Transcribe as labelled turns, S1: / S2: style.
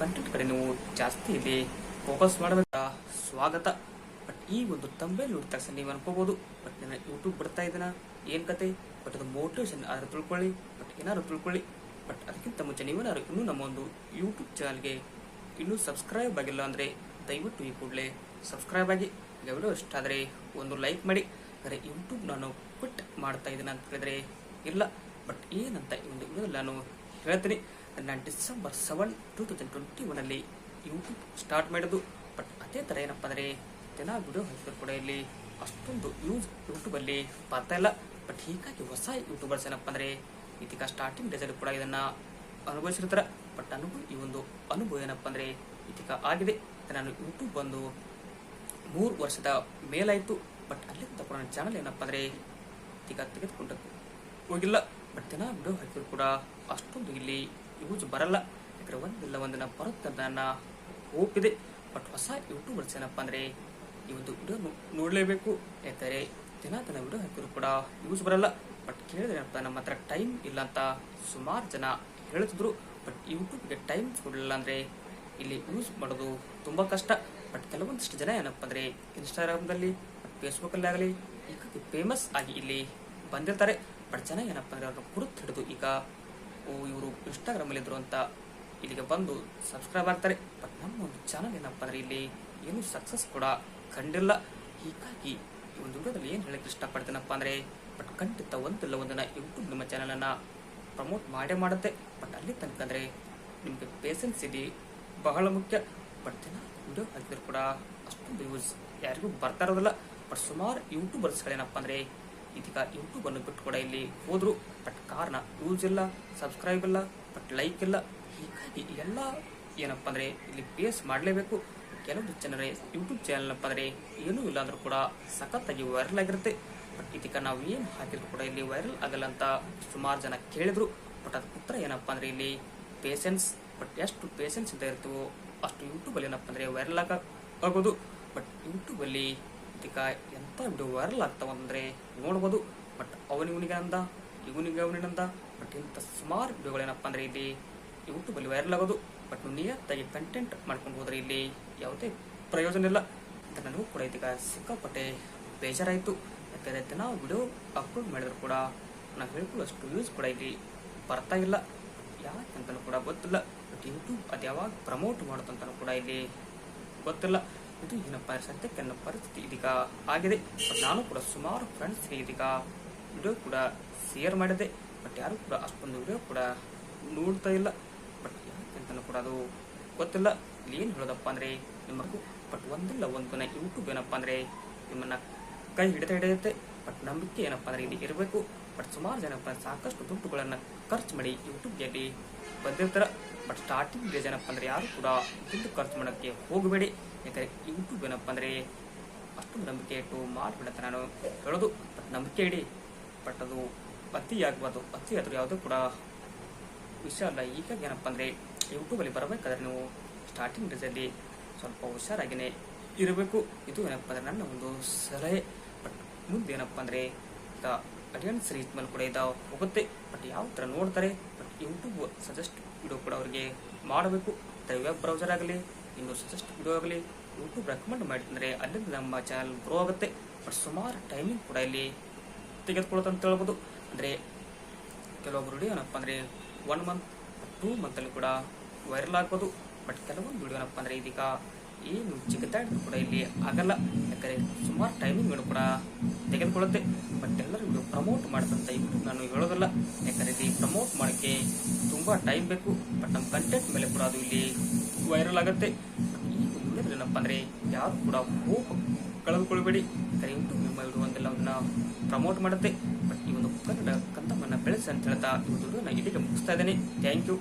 S1: Content ಕಡೆ ನೀವು ಜಾಸ್ತಿ ಇಲ್ಲಿ ಫೋಕಸ್ ಮಾಡಬೇಕಾ ಸ್ವಾಗತ. ಬಟ್ ಈ ಒಂದು ತಂಬೆಲ್ ನೋಡಿದ ತಕ್ಷಣ ನೀವು ಅನ್ಕೋಬಹುದು ಬಟ್ ನನ್ನ ಯೂಟ್ಯೂಬ್ ಬರ್ತಾ ಇದ್ದಾನ ಏನ್ ಕತೆ? ಬಟ್ ಅದು ಮೋಟಿವೇಶನ್ ಆದ್ರೆ ತಿಳ್ಕೊಳ್ಳಿ. ಬಟ್ ಏನಾದ್ರು ತಿಳ್ಕೊಳ್ಳಿ. ಬಟ್ ಅದಕ್ಕಿಂತ ಮುಂಚೆ ನೀವೇನಾದ್ರು ಇನ್ನೂ ನಮ್ಮ ಒಂದು ಯೂಟ್ಯೂಬ್ ಚಾನಲ್ಗೆ ಇನ್ನೂ ಸಬ್ಸ್ಕ್ರೈಬ್ ಆಗಿಲ್ಲ ಅಂದರೆ ದಯವಿಟ್ಟು ಈ ಕೂಡಲೇ ಸಬ್ಸ್ಕ್ರೈಬ್ ಆಗಿ. ವಿಡಿಯೋ ಇಷ್ಟ ಆದರೆ ಒಂದು ಲೈಕ್ ಮಾಡಿ. ಅಂದರೆ ಯೂಟ್ಯೂಬ್ ನಾನು ಕ್ವಿಟ್ ಮಾಡ್ತಾ ಇದ್ದೀನಿ ಅಂತ ಹೇಳಿದ್ರೆ ಇಲ್ಲ. ಬಟ್ ಏನಂತ ಈ ಒಂದು ನಾನು ಹೇಳ್ತೀನಿ. ನಾನು December seven two thousand twenty ಒನಲ್ಲಿ YouTube start ಮಾಡೋದು ಬಟ್ ಅದೇ ಥರ ಏನಪ್ಪ ಅಂದರೆ, ದಿನ ವಿಡಿಯೋ ಹಾಕಿದ್ರು ಕೂಡ ಇಲ್ಲಿ ಅಷ್ಟೊಂದು ಯೂಸ್ ಯೂಟ್ಯೂಬಲ್ಲಿ ಬರ್ತಾ ಇಲ್ಲ. ಬಟ್ ಹೀಗಾಗಿ ಹೊಸ ಯೂಟ್ಯೂಬರ್ಸ್ ಏನಪ್ಪ ಅಂದರೆ, ಇದೀಗ ಸ್ಟಾರ್ಟಿಂಗ್ ಡೇಸಲ್ಲಿ ಕೂಡ ಇದನ್ನ ಅನುಭವಿಸಿರ್ತಾರೆ. ಬಟ್ ಅನುಭವ ಈ ಒಂದು ಅನುಭವ ಏನಪ್ಪ ಅಂದರೆ, ಇದೀಗ ಆಗಿದೆ. ನಾನು ಯೂಟ್ಯೂಬ್ ಬಂದು ಮೂರು ವರ್ಷದ ಮೇಲಾಯಿತು. ಬಟ್ ಅಲ್ಲಿಂದ ಕೂಡ ನನ್ನ ಚಾನಲ್ ಏನಪ್ಪ ಅಂದರೆ, ಇದೀಗ ತೆಗೆದುಕೊಂಡು ಹೋಗಿಲ್ಲ. ಬಟ್ ದಿನ ವಿಡಿಯೋ ಹಾಕಿದ್ರು ಕೂಡ ಅಷ್ಟೊಂದು ಇಲ್ಲಿ ಯೂಸ್ ಬರಲ್ಲ. ಯಾಕಂದ್ರೆ ಒಂದಿಲ್ಲ ಒಂದಿನ ಬರುತ್ತೆ ಅಂತ ನನ್ನ ಹೋಪ್ ಬಟ್ ಹೊಸ ಯೂಟ್ಯೂಬರ್ಸ್ ಏನಪ್ಪ ಅಂದರೆ ಈ ಒಂದು ವಿಡಿಯೋ ನೋಡಲೇಬೇಕು. ಯಾಕಂದರೆ ದಿನ ದಿನ ವಿಡಿಯೋ ಹಾಕಿದ್ರು ಕೂಡ ಯೂಸ್ ಬರಲ್ಲ. ಬಟ್ ಕೇಳಿದ್ರೆ ಏನಪ್ಪ, ನಮ್ಮ ಹತ್ರ ಟೈಮ್ ಇಲ್ಲ ಅಂತ ಸುಮಾರು ಜನ ಹೇಳ್ತಿದ್ರು. ಬಟ್ ಯೂಟ್ಯೂಬ್ಗೆ ಟೈಮ್ ಕೊಡಲಿಲ್ಲ ಅಂದರೆ ಇಲ್ಲಿ ಯೂಸ್ ಮಾಡೋದು ತುಂಬ ಕಷ್ಟ. ಬಟ್ ಕೆಲವೊಂದಿಷ್ಟು ಜನ ಏನಪ್ಪ ಅಂದರೆ ಇನ್ಸ್ಟಾಗ್ರಾಮ್ದಲ್ಲಿ ಫೇಸ್ಬುಕ್ಕಲ್ಲಿ ಆಗಲಿ ಈಗ ಫೇಮಸ್ ಆಗಿ ಇಲ್ಲಿ ಬಂದಿರ್ತಾರೆ. ಬಟ್ ಜನ ಏನಪ್ಪ ಅಂದರೆ ಅವ್ರನ್ನ ಗುರುತು ಹಿಡಿದು ಈಗ ಓ, ಇವರು ಇನ್ಸ್ಟಾಗ್ರಾಮಲ್ಲಿ ಇದ್ರು ಅಂತ ಇಲ್ಲಿಗೆ ಬಂದು ಸಬ್ಸ್ಕ್ರೈಬ್ ಆಗ್ತಾರೆ ಬಟ್ ನಮ್ಮ ಒಂದು ಚಾನಲ್ ಏನಪ್ಪ ಅಂದರೆ ಇಲ್ಲಿ ಏನು ಸಕ್ಸಸ್ ಕೂಡ ಕಂಡಿಲ್ಲ. ಹೀಗಾಗಿ ಈ ಒಂದು ವಿಡಿಯೋದಲ್ಲಿ ಏನು ಹೇಳಕ್ಕೆ ಇಷ್ಟಪಡ್ತೇನಪ್ಪ ಅಂದರೆ ಬಟ್ ಖಂಡಿತ ಒಂದಿಲ್ಲ ಒಂದನ್ನು ಯೂಟ್ಯೂಬ್ ನಿಮ್ಮ ಚಾನಲನ್ನು ಪ್ರಮೋಟ್ ಮಾಡೇ ಮಾಡುತ್ತೆ. ಬಟ್ ಅಲ್ಲಿ ತನಕ ಅಂದರೆ ನಿಮಗೆ ಪೇಷನ್ಸ್ ಇದೆ ಬಹಳ ಮುಖ್ಯ. ಬಟ್ ದಿನ ವಿಡಿಯೋ ಹಾಕಿದ್ರು ಕೂಡ ಅಷ್ಟೊಂದು ಯೂಸ್ ಯಾರಿಗೂ ಬರ್ತಾ ಇರೋದಿಲ್ಲ. ಬಟ್ ಸುಮಾರು ಯೂಟ್ಯೂಬರ್ಸ್ಗಳೇನಪ್ಪ ಅಂದರೆ ಇದೀಗ ಯೂಟ್ಯೂಬ್ ಅನ್ನು ಬಿಟ್ಟು ಕೂಡ ಇಲ್ಲಿ ಹೋದ್ರು. ಬಟ್ ಕಾರಣ ಯೂಸ್ ಇಲ್ಲ ಸಬ್ಸ್ಕ್ರೈಬ್ ಇಲ್ಲ ಬಟ್ ಲೈಕ್ ಇಲ್ಲ. ಹೀಗಾಗಿ ಎಲ್ಲ ಏನಪ್ಪ ಅಂದರೆ ಇಲ್ಲಿ ಪೇಸ್ ಮಾಡಲೇಬೇಕು. ಕೆಲವೊಂದು ಜನರೇ ಯೂಟ್ಯೂಬ್ ಚಾನಲ್ನಪ್ಪ ಅಂದರೆ ಏನೂ ಇಲ್ಲ ಅಂದ್ರೂ ಕೂಡ ಸಖತ್ತಾಗಿ ವೈರಲ್ ಆಗಿರುತ್ತೆ. ಬಟ್ ಇದೀಗ ನಾವು ಏನು ಹಾಕಿದ್ರು ಕೂಡ ಇಲ್ಲಿ ವೈರಲ್ ಆಗಲ್ಲ ಅಂತ ಸುಮಾರು ಜನ ಕೇಳಿದ್ರು. ಬಟ್ ಅದಕ್ಕೆ ಉತ್ತರ ಏನಪ್ಪ ಅಂದರೆ ಇಲ್ಲಿ ಪೇಷನ್ಸ್ ಬಟ್ ಎಷ್ಟು ಪೇಷನ್ಸ್ ಅಂತ ಇರ್ತೀವೋ ಅಷ್ಟು ಯೂಟ್ಯೂಬಲ್ಲಿ ಏನಪ್ಪ ಅಂದರೆ ವೈರಲ್ ಆಗ ಆಗೋದು. ಬಟ್ ಯೂಟ್ಯೂಬಲ್ಲಿ ಇದಕ್ಕೆ ಎಂಥ ವಿಡಿಯೋ ವೈರಲ್ ಆಗ್ತಾವ ಅಂದರೆ ನೋಡ್ಬೋದು. ಬಟ್ ಅವನಿವನಿಗೆ ಅಂದ ಇವನಿಗೆ ಅವನಿಗಂದ ಬಟ್ ಇಂಥ ಸುಮಾರು ವಿಡಿಯೋಗಳೇನಪ್ಪ ಅಂದ್ರೆ ಇಲ್ಲಿ ಯೂಟ್ಯೂಬಲ್ಲಿ ವೈರಲ್ ಆಗೋದು. ಬಟ್ ನೀವು ನಿಯತ್ತಾಗಿ ಕಂಟೆಂಟ್ ಮಾಡ್ಕೊಂಡು ಹೋದ್ರೆ ಇಲ್ಲಿ ಯಾವುದೇ ಪ್ರಯೋಜನ ಇಲ್ಲ. ಅಂತ ನನಗೂ ಕೂಡ ಇದೀಗ ಸಿಕ್ಕಾಪಟ್ಟೆ ಬೇಜಾರಾಯಿತು. ಯಾಕಂದರೆ ದಿನ ವಿಡಿಯೋ ಅಪ್ಲೋಡ್ ಮಾಡಿದ್ರು ಕೂಡ ನಾವು ಹೇಳ್ಕೊಳ್ಳೋಷ್ಟು ವ್ಯೂಸ್ ಕೂಡ ಇಲ್ಲಿ ಬರ್ತಾ ಇಲ್ಲ. ಯಾಕಂತಲೂ ಕೂಡ ಗೊತ್ತಿಲ್ಲ. ಬಟ್ ಯೂಟ್ಯೂಬ್ ಅದು ಯಾವಾಗ ಪ್ರಮೋಟ್ ಮಾಡುತ್ತಂತನೂ ಕೂಡ ಇಲ್ಲಿ ಗೊತ್ತಿಲ್ಲ. ಇದು ಏನಪ್ಪ ಸದ್ಯಕ್ಕೆ ನನ್ನ ಪರಿಸ್ಥಿತಿ ಇದೀಗ ಆಗಿದೆ. ನಾನು ಕೂಡ ಸುಮಾರು ಫ್ರೆಂಡ್ಸ್ಗೆ ಇದೀಗ ವಿಡಿಯೋ ಕೂಡ ಶೇರ್ ಮಾಡಿದೆ. ಬಟ್ ಯಾರು ಕೂಡ ಅಷ್ಟೊಂದು ವಿಡಿಯೋ ಕೂಡ ನೋಡ್ತಾ ಇಲ್ಲ. ಬಟ್ ಯಾಕೆಂತನೂ ಕೂಡ ಅದು ಗೊತ್ತಿಲ್ಲ. ಏನು ಹೇಳೋದಪ್ಪ ಅಂದರೆ ನಿಮಗೂ ಬಟ್ ಒಂದಿಲ್ಲ, ಒಂದು ದಿನ ಯೂಟ್ಯೂಬ್ ಏನಪ್ಪ ಅಂದರೆ ನಿಮ್ಮನ್ನ ಕೈ ಹಿಡಿತಾ ಹಿಡಿಯುತ್ತೆ. ಬಟ್ ನಂಬಿಕೆ ಏನಪ್ಪ ಅಂದರೆ ಇಲ್ಲಿ ಇರಬೇಕು. ಬಟ್ ಸುಮಾರು ಜನಪ್ಪ ಸಾಕಷ್ಟು ದುಡ್ಡುಗಳನ್ನು ಖರ್ಚು ಮಾಡಿ ಯೂಟ್ಯೂಬ್ಗೆ ಬಂದಿರ್ತಾರೆ. ಬಟ್ ಸ್ಟಾರ್ಟಿಂಗ್ ಡೇಸ್ ಏನಪ್ಪ ಅಂದರೆ ಯಾರು ಕೂಡ ದುಡ್ಡು ಖರ್ಚು ಮಾಡೋಕ್ಕೆ ಹೋಗಬೇಡಿ. ಯಾಕಂದರೆ ಯೂಟ್ಯೂಬ್ ಏನಪ್ಪ ಅಂದರೆ ಅಷ್ಟು ನಂಬಿಕೆ ಇಟ್ಟು ಮಾಡಿಬಿಡುತ್ತೆ ನಾನು ಹೇಳೋದು. ಬಟ್ ನಂಬಿಕೆ ಇಡಿ. ಬಟ್ ಅದು ಅತಿ ಆಗಬಾರ್ದು. ಅತಿ ಆದರೂ ಯಾವುದೂ ಕೂಡ ವಿಷಯ ಅಲ್ಲ ಈಗ ಏನಪ್ಪ ಅಂದರೆ ಯೂಟ್ಯೂಬಲ್ಲಿ ಬರಬೇಕಾದ್ರೆ ನೀವು ಸ್ಟಾರ್ಟಿಂಗ್ ಡೇಸಲ್ಲಿ ಸ್ವಲ್ಪ ಹುಷಾರಾಗಿನೇ ಇರಬೇಕು. ಇದು ಏನಪ್ಪ ಅಂದರೆ ನನ್ನ ಒಂದು ಸಲಹೆ. ಬಟ್ ಮುಂದೆ ಏನಪ್ಪ ಅಂದರೆ ಈಗ ಅಡಿಯನ್ಸ್ ರೀಚ್ ಮೇಲೆ ಕೂಡ ಇದ ಹೋಗುತ್ತೆ. ಬಟ್ ಯಾವ ಥರ ನೋಡ್ತಾರೆ? ಯೂಟ್ಯೂಬ್ ಸಜೆಸ್ಟ್ ವಿಡಿಯೋ ಕೂಡ ಅವರಿಗೆ ಮಾಡಬೇಕು. ವೆಬ್ ಬ್ರೌಸರ್ ಆಗಲಿ, ಇನ್ನು ಸಜೆಸ್ಟ್ ವಿಡಿಯೋ ಆಗಲಿ ಯೂಟ್ಯೂಬ್ ರೆಕಮೆಂಡ್ ಮಾಡಿದ್ರೆ ಅಲ್ಲಿಂದ ನಮ್ಮ ಚಾನಲ್ ಗ್ರೋ ಆಗುತ್ತೆ. ಬಟ್ ಸುಮಾರು ಟೈಮಿಂಗ್ ಕೂಡ ಇಲ್ಲಿ ತೆಗೆದುಕೊಳ್ಳುತ್ತೆ ಅಂತ ಹೇಳ್ಬೋದು. ಅಂದರೆ ಕೆಲವೊಬ್ಬರು ವಿಡಿಯೋ ಏನಪ್ಪ ಅಂದರೆ ಒನ್ ಮಂತ್ ಟೂ ಮಂತಲ್ಲಿ ಕೂಡ ವೈರಲ್ ಆಗ್ಬೋದು. ಬಟ್ ಕೆಲವೊಂದು ವಿಡಿಯೋ ಏನಪ್ಪ ಅಂದರೆ ಇದೀಗ ಏನು ಚಿಕ್ಕದಾಡಿದ್ರು ಕೂಡ ಇಲ್ಲಿ ಆಗಲ್ಲ. ಯಾಕಂದರೆ ಸುಮಾರು ಟೈಮಿಂಗ್ಗಳು ಕೂಡ ತೆಗೆದುಕೊಳ್ಳುತ್ತೆ. ಬಟ್ ಎಲ್ಲರೂ ಪ್ರಮೋಟ್ ಮಾಡ್ತಂತ ಯೂಟ್ಯೂಬ್ ನಾನು ಹೇಳೋದಲ್ಲ. ಯಾಕಂದರೆ ಇಲ್ಲಿ ಪ್ರಮೋಟ್ ಮಾಡೋಕ್ಕೆ ಟೈಮ್ ಬೇಕು ಬಟ್ ನಮ್ಮ ಕಂಟೆಂಟ್ ಮೇಲೆ ಕೂಡ ಅದು ಇಲ್ಲಿ ವೈರಲ್ ಆಗುತ್ತೆ. ಏನಪ್ಪ ಅಂದರೆ, ಯಾರು ಕೂಡ ಹೋಪ್ ಕಳೆದುಕೊಳ್ಬೇಡಿ. ದಯವಿಟ್ಟು ನಿಮ್ಮ ವಿಡಿಯೋ ಒಂದೆಲ್ಲವನ್ನ ಪ್ರಮೋಟ್ ಮಾಡುತ್ತೆ. ಬಟ್ ಈ ಒಂದು ಕನ್ನಡ ಕಂದಮ್ಮನ್ನು ಬೆಳೆಸಿ ಅಂತ ಹೇಳ್ತಾ ಈ ನಾನು ಇಲ್ಲಿಗೆ ಮುಗಿಸ್ತಾ ಇದ್ದೇನೆ. Thank you